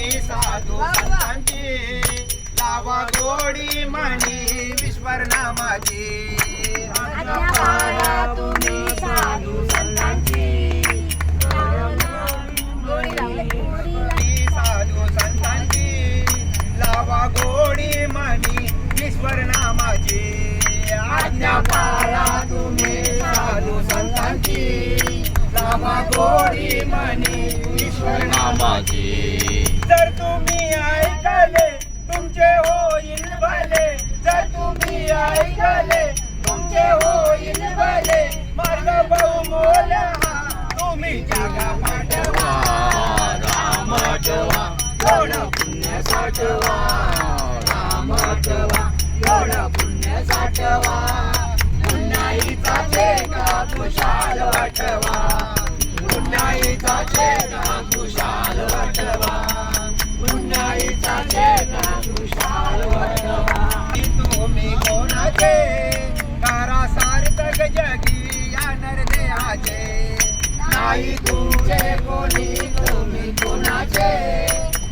गोडी साधू संतांची. लावा गोडी म्हणी विश्वर नामाची तुम्ही साधू संतांची. साधू संतांची. लावा गोडी म्हणी विश्वर नामाची आज्ञा पाळा तुम्ही साधू संतांची. लावा गोडी म्हणी विश्वनामाची जर तुम्ही ऐकाले तुमचे होईल भले. जर तुम्ही ऐकाले तुमचे होईल भले. मार्ग बहु मोला तुम्ही जागा पाठवा. रामाटवा एवढा पुण्य साठवा. रामाटवा एवढा पुण्य साठवा. पुन्हा इचा का खुशाल वाटवा. पुन्हा इचा तुम्ही कोणाचे तारा सार्थ जगी या नरदेहाचे नाही तुमचे कोणी तुम्ही कोणाचे?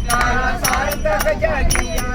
तारा सार्थ जगी या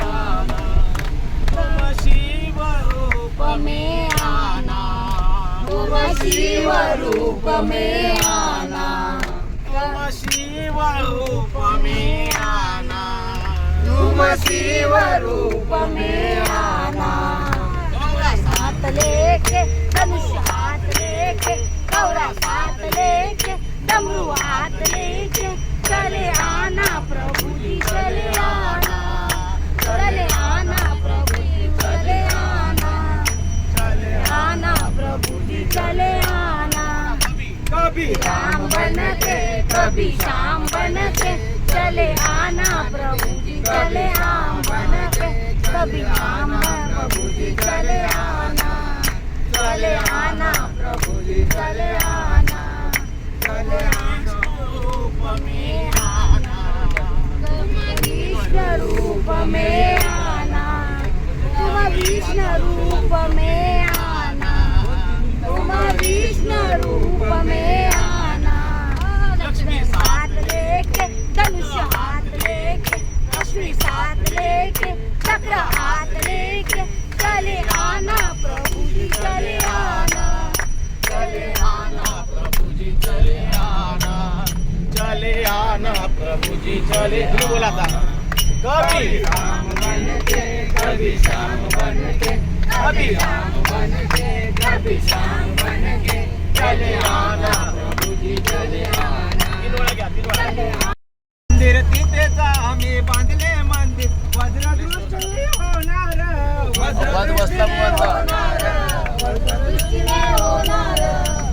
शिव रूप में आना तुम शिव रूप में आना तुम शिव रूप में आना गौरा साथ लेके धनुष हाथ लेके गौरा साथ लेके डमरू हाथ लेके चले कभी। राम बन के कभी श्याम बन के चले आना प्रभु जी चले राम बन के कभी राम प्रभु जी चले आना चले आना प्रभु जी चले आना चले आना। रूप में आना कृष्ण रूप में आना। तुम विष्णु रूप में विष्णु रूप में आना लक्ष्मी साथ लेके धनुष हाथ लेके लक्ष्मी साथ लेके चक्र हाथ लेके चले आना प्रभु जी, चले आना। चले आना प्रभु जी चले आना चले आना प्रभु जी चले तुम्ही बोला आता कभी राम बन के कभी श्याम बन के कभी राम बन के मंदिर तिथेच आम्ही बांधले मंदिर. वज्रदृष्टी होणार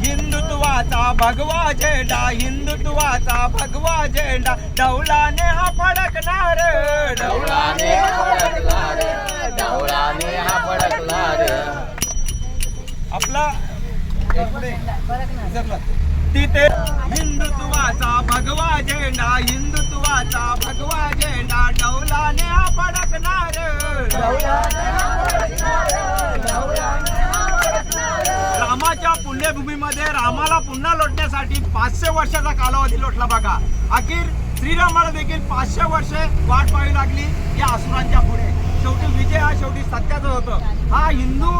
हिंदुत्वाचा भगवा झेंडा हिंदुत्वाचा भगवा झेंडा. डौलाने हा फडकणार डौलाने फडकला रे डौलाने हा फडकला रे आपला तिथे हिंदुत्वाचा भगवा झेंडा हिंदुत्वाचा भगवा झेंडा डौलाने फडकणार. रामाच्या पुण्यभूमीमध्ये रामाला पुन्हा लोटण्यासाठी पाचशे वर्षाचा कालावधी लोटला बघा. अखेर श्रीरामाला देखील पाचशे वर्षे वाट पाहावी लागली या असुरांच्या पुढे. शेवटी विजय हा शेवटी सत्याचा होतो. हा हिंदू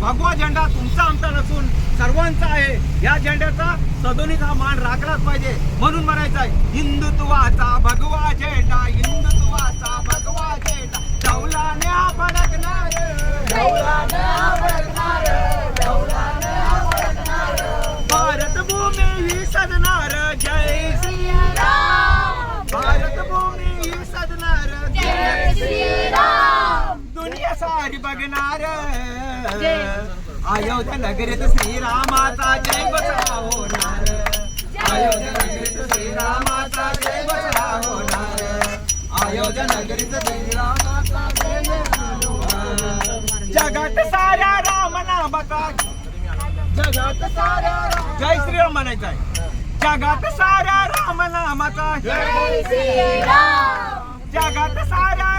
भगवा झेंडा तुमचा आमचा नसून सर्वांचा आहे. या झेंड्याचा सदोनीत हा मान राखलाच पाहिजे. म्हणून म्हणायचं आहे हिंदुत्वाचा भगवा झेंडा हिंदुत्वाचा भगवा झेंडा डौलाने हा फडकणार डौलाने हा फडकणार भारत भूमी ही सदनार जय श्री जय. अयोध्या नगरीत श्रीरामाचा जय बसरा होणार अयोध्या नगरीत श्रीरामाचा जय बसरा होणार अयोध्या नगरीत श्रीरामाचा. जगात साऱ्या राम नामाचा जगात साऱ्या जय श्रीराम म्हणायचं आहे. जगात साऱ्या राम नामाचा जय श्रीराम. जगात साऱ्या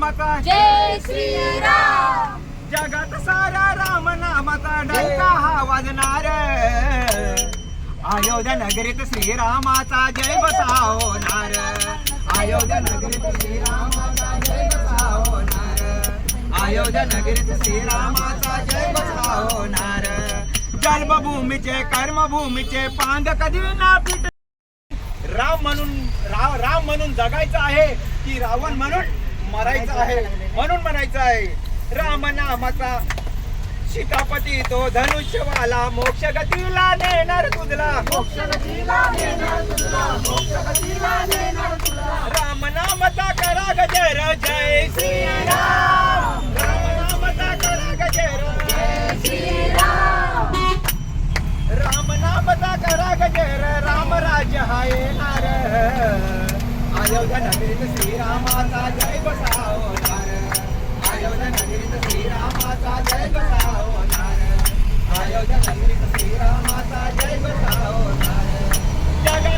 नामाचा जय श्रीराम. जगात साऱ्या राम नामाचा डंका हा वाजणार अयोध्या नगरीत श्रीरामाचा जय बसा होणार अयोध्या नगरीत श्रीरामाचा जय बसा होणार अयोध्या नगरीत श्रीरामाचा जय बसा होणार जन्मभूमीचे कर्मभूमीचे पांग कधी ना पिट राम म्हणून राम म्हणून जगायचं आहे की रावण म्हणून मरायचं आहे. म्हणून म्हणायचं आहे राम नामाचा शिकापती तो धनुष्यवाला मोक्ष गतीला नेणार तुझला. मोक्ष गतीला नेणार तुझला. मोक्ष गतीला नेणार तुझला. राम नामाचा करा गजर जय श्रीराम. राम नामाचा करा गजर जय राम नामचा करा गजर राम राज्य हा येणार आयोजन श्रीरामाचा जय बसा होणार. आयोजन श्रीरामाचा जय बसा होणार. आयोजन श्रीरामाचा जय बसा होणार.